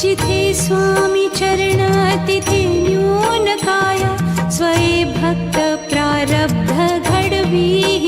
जिथे स्वामी चरण तिथे न्यून काय स्वये भक्त प्रारब्ध घडवी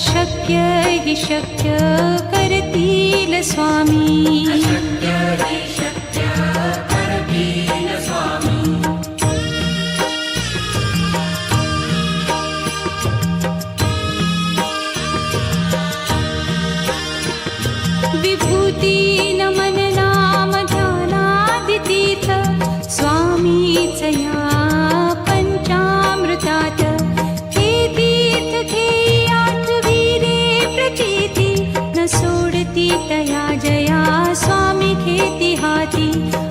अशक्य हि शक्य करतील स्वामी। विभूती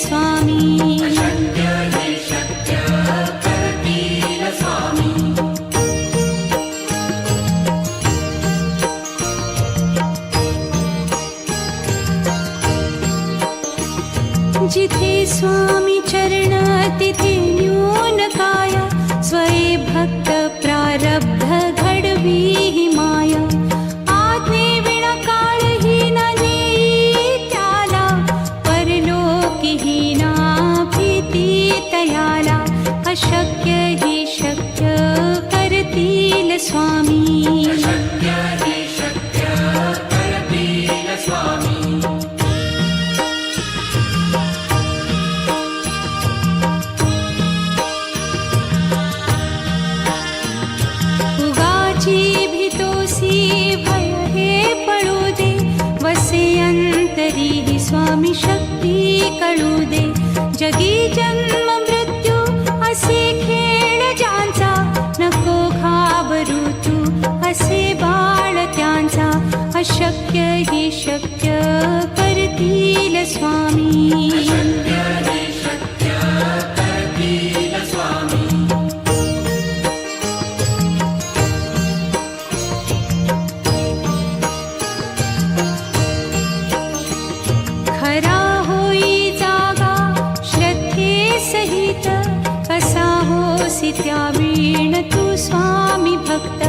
स्वामी। जिथे स्वामी चरण तिथे न्यून काय स्वये भक्त प्रारब्ध स्वामी। उगाची हे पळू दे वसे अंत तरीही स्वामी शक्ती कळू दे जगी जन्म शक्य स्वामी। खरा होई जागा श्रद्धे सहित कसा होसी त्या वीण तू स्वामी भक्त?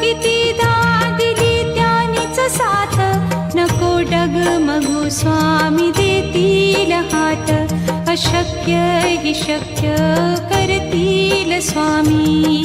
कितीदा डग मगू स्वामी देतील हात अशक्य हि शक्य करतील स्वामी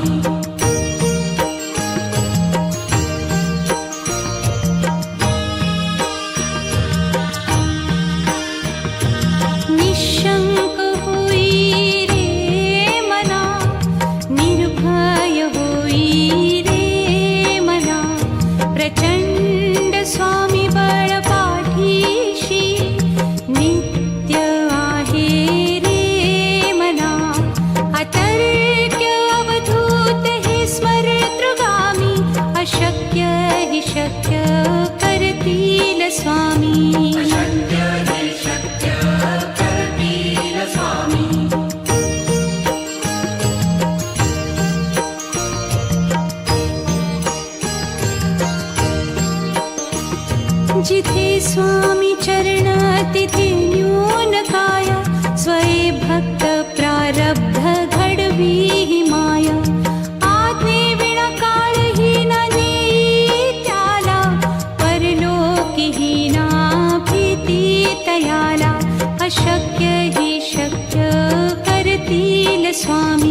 स्वामी चरण तिथे न्यून काय स्वये भक्त प्रारब्ध घडवी माया। आज्ञे विणा काळ ही न नेई त्याला परलोकी ही ना भीती तयाला। अशक्य हि शक्य करतील स्वामी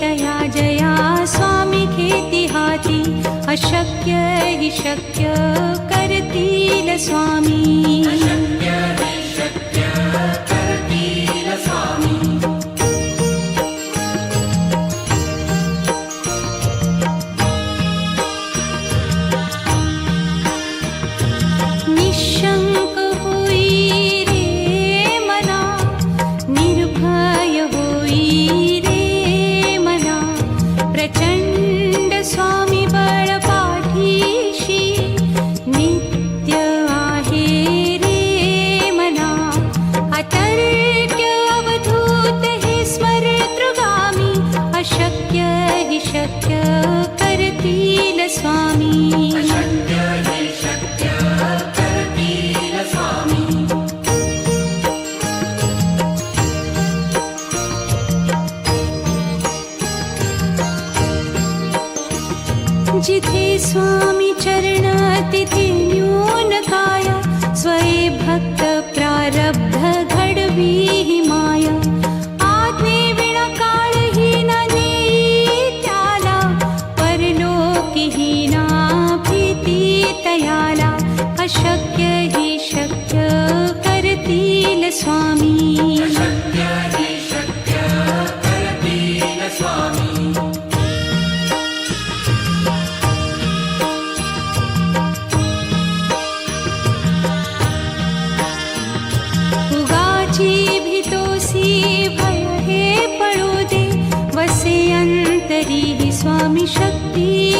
तया जया स्वामी घेती हाती। अशक्य हि शक्य करतील स्वामी स्वामी जिथे स्वामी चरण तिथे न्यून काया स्वये भक्त प्रारब्ध